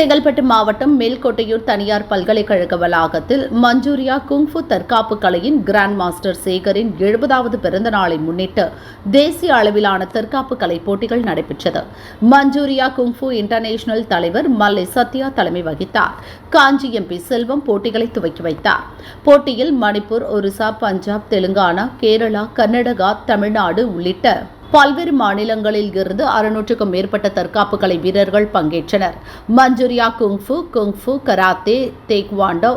செங்கல்பட்டு மாவட்டம் மேல்கோட்டையூர் தனியார் பல்கலைக்கழக வளாகத்தில் மஞ்சூரியா குங்ஃபு தற்காப்பு கலையின் கிராண்ட் மாஸ்டர் சேகரின் எழுபதாவது பிறந்த நாளை முன்னிட்டு தேசிய அளவிலான தற்காப்பு கலை போட்டிகள் நடைபெற்றது. மஞ்சூரியா குங்ஃபு இன்டர்நேஷனல் தலைவர் மல்லை சத்யா தலைமை வகித்தார். காஞ்சி எம்பி செல்வம் போட்டிகளை துவக்கி வைத்தார். போட்டியில் மணிப்பூர் ஒரிசா பஞ்சாப் தெலுங்கானா கேரளா கர்நாடகா தமிழ்நாடு உள்ளிட்ட பல்வேறு மாநிலங்களில் இருந்து அறுநூற்றுக்கும் மேற்பட்ட தற்காப்பு கலை வீரர்கள் பங்கேற்றனர். Manchuria kung fu kung fu karate taekwondo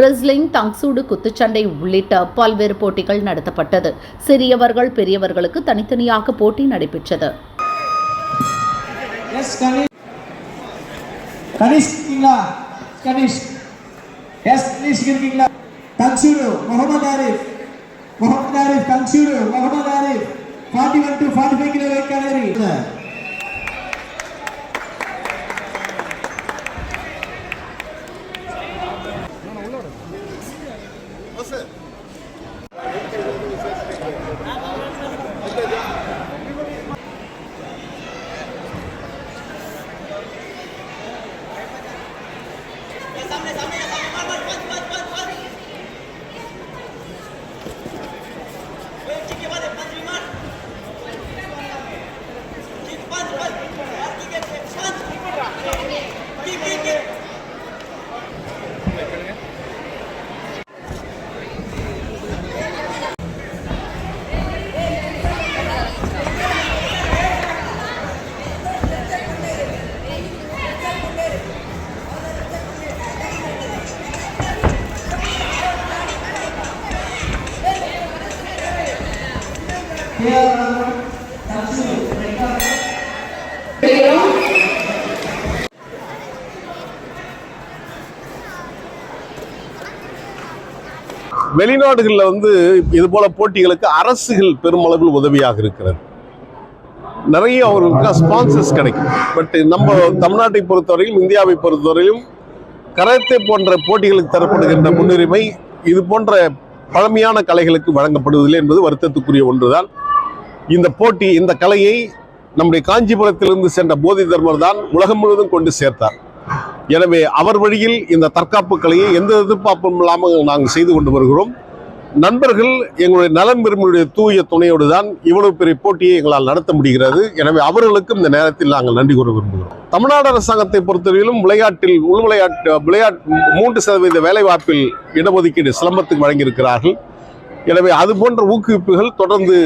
wrestling tang soo do குத்துச்சண்டை உள்ளிட்ட பல்வேறு போட்டிகள் நடத்தப்பட்டது. சிறியவர்கள் பெரியவர்களுக்கு தனித்தனியாக போட்டி நடைபெற்றது. Mohammed Arif Mohammed Arif Mohammed Arif forty one to forty five kilo weight gallery வெளிநாடுகளில் வந்து இது போல போட்டிகளுக்கு அரசுகள் பெருமளவில் உதவியாக இருக்கிறது. நிறைய அவர்களுக்கு ஸ்பான்சர்ஸ் கிடைக்கும். பட் நம்ம தமிழ்நாட்டை பொறுத்தவரையிலும் இந்தியாவை பொறுத்தவரையிலும் கராத்தே போன்ற போட்டிகளுக்கு தரப்படுகின்ற முன்னுரிமை இது போன்ற பழமையான கலைகளுக்கு வழங்கப்படுவதில்லை என்பது வருத்தத்துக்குரிய ஒன்றுதான். இந்த போட்டி இந்த கலையை நம்முடைய காஞ்சிபுரத்திலிருந்து சென்ற போதி தர்மர் தான் உலகம் முழுவதும் கொண்டு சேர்த்தார். எனவே அவர் வழியில் இந்த தற்காப்பு கலையை எந்த எதிர்பார்ப்பும் இல்லாமல் நாங்கள் செய்து கொண்டு வருகிறோம். நண்பர்கள் எங்களுடைய நலன் பெருமையுடைய தூய துணையோடு தான் இவ்வளவு பெரிய போட்டியை எங்களால் நடத்த முடிகிறது. எனவே அவர்களுக்கும் இந்த நேரத்தில் நாங்கள் நன்றி கூற விரும்புகிறோம். தமிழ்நாடு அரசாங்கத்தை பொறுத்தவரையிலும் விளையாட்டில் உள் விளையாட்டு விளையாட்டு மூன்று சதவீத வேலைவாய்ப்பில் இடஒதுக்கீடு சிலம்பத்துக்கு வழங்கியிருக்கிறார்கள். எனவே அது போன்ற ஊக்குவிப்புகள் தொடர்ந்து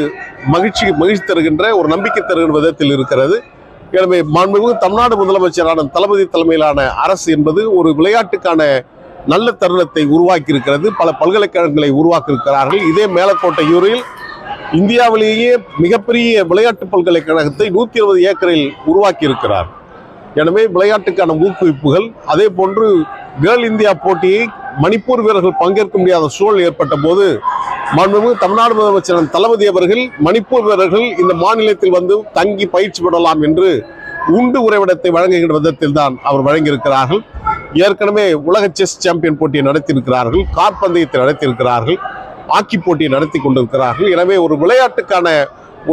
மகிழ்ச்சி மகிழ்ச்சி தருகின்ற ஒரு நம்பிக்கை தருகின்ற விதத்தில் இருக்கிறது. எனவே மாண்புமிகு தமிழ்நாடு முதலமைச்சரான தளபதி தலைமையிலான அரசு என்பது ஒரு விளையாட்டுக்கான நல்ல தருணத்தை உருவாக்கி இருக்கிறது பல பல்கலைக்கழகங்களை உருவாக்கியிருக்கிறார்கள். இதே மேலக்கோட்டையூரில் இந்தியாவிலேயே மிகப்பெரிய விளையாட்டு பல்கலைக்கழகத்தை நூற்றி இருபது ஏக்கரில் உருவாக்கி இருக்கிறார் எனவே விளையாட்டுக்கான ஊக்குவிப்புகள் அதே போன்று கேர்ள் இந்தியா போட்டியை மணிப்பூர் வீரர்கள் பங்கேற்க முடியாத சூழல் ஏற்பட்ட போது மாண்புமிகு தமிழ்நாடு முதலமைச்சர் தளபதி அவர்கள் மணிப்பூர் வீரர்கள் இந்த மாநிலத்தில் வந்து தங்கி பயிற்சி பெறலாம் என்று உண்டு உறைவிடத்தை வழங்குகின்ற விதத்தில் தான் அவர் வழங்கியிருக்கிறார்கள். ஏற்கனவே உலக செஸ் சாம்பியன் போட்டியை நடத்தியிருக்கிறார்கள் காற்பந்தயத்தை நடத்தியிருக்கிறார்கள் ஹாக்கி போட்டியை நடத்தி கொண்டிருக்கிறார்கள். எனவே ஒரு விளையாட்டுக்கான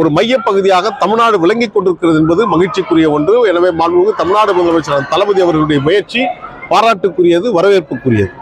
ஒரு மையப்பகுதியாக தமிழ்நாடு விளங்கிக் கொண்டிருக்கிறது என்பது மகிழ்ச்சிக்குரிய ஒன்று. எனவே மாண்புமிகு தமிழ்நாடு முதலமைச்சர் தளபதி அவர்களுடைய முயற்சி பாராட்டுக்குரியது வரவேற்புக்குரியது.